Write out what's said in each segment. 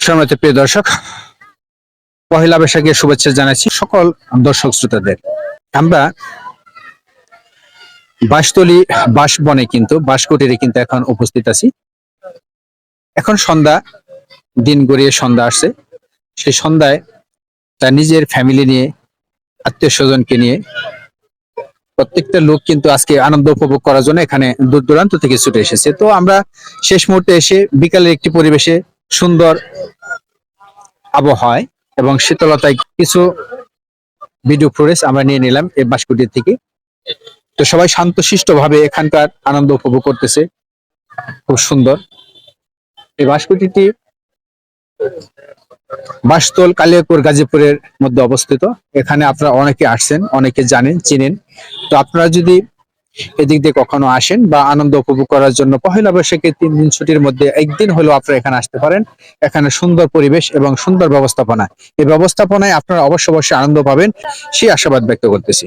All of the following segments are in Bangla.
সম্মানিত প্রিয় দর্শক পহেলা বৈশাখের শুভেচ্ছা জানাচ্ছি সকল দর্শক শ্রোতাদের। আমরা বাঁশতলি বাঁশবনে কিন্তু বাঁশকুটিরে কিন্তু এখন উপস্থিত আছি। এখন সন্ধ্যা, দিন গড়িয়ে সন্ধ্যা আসছে। সেই সন্ধ্যায় তার নিজের ফ্যামিলি নিয়ে, আত্মীয় স্বজনকে নিয়ে প্রত্যেকটা লোক কিন্তু আজকে আনন্দ উপভোগ করার জন্য এখানে দূর দূরান্ত থেকে ছুটে এসেছে। তো আমরা শেষ মুহূর্তে এসে বিকালের একটি পরিবেশে সুন্দর আবহাওয়ায় এবং শীতলতায় কিছু ভিডিও ফুটেজ আমরা নিয়ে নিলাম এই বাসকুটির থেকে। তো সবাই শান্তশিষ্ট ভাবে এখানকার আনন্দ উপভোগ করতেছে। খুব সুন্দর। এই বাসকুটিটি বাসতল কালিয়াপুর গাজীপুরের মধ্যে অবস্থিত। এখানে আপনারা অনেকে আসছেন, অনেকে জানেন, চিনেন। তো আপনারা যদি এদিক দিয়ে কখনো আসেন বা আনন্দ উপভোগ করার জন্য পহেলা বৈশাখের তিন দিন ছুটির মধ্যে একদিন হলেও আপনারা এখানে আসতে পারেন। এখানে সুন্দর পরিবেশ এবং সুন্দর ব্যবস্থাপনা। এই ব্যবস্থাপনায় আপনারা অবশ্য অবশ্যই আনন্দ পাবেন, সেই আশাবাদ ব্যক্ত করতেছি।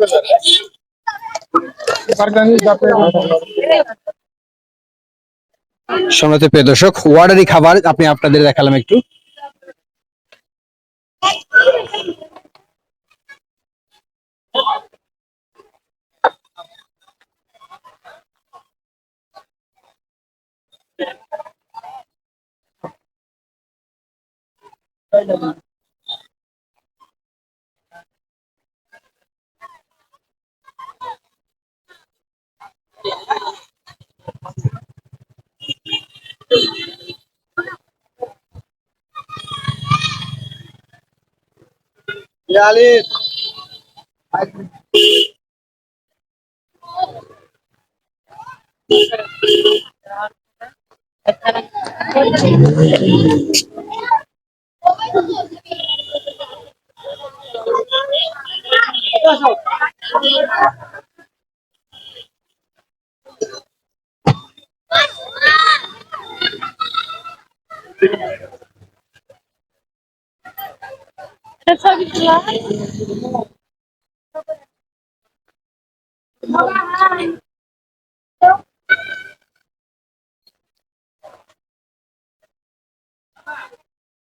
ব্যাপার সরকারি যাতে সম্মানিত প্রিয় দর্শক ওয়ার্ডারি খাবার আপনি আপনাদের দেখালাম একটু। ইয়ালিস ছবি তোলা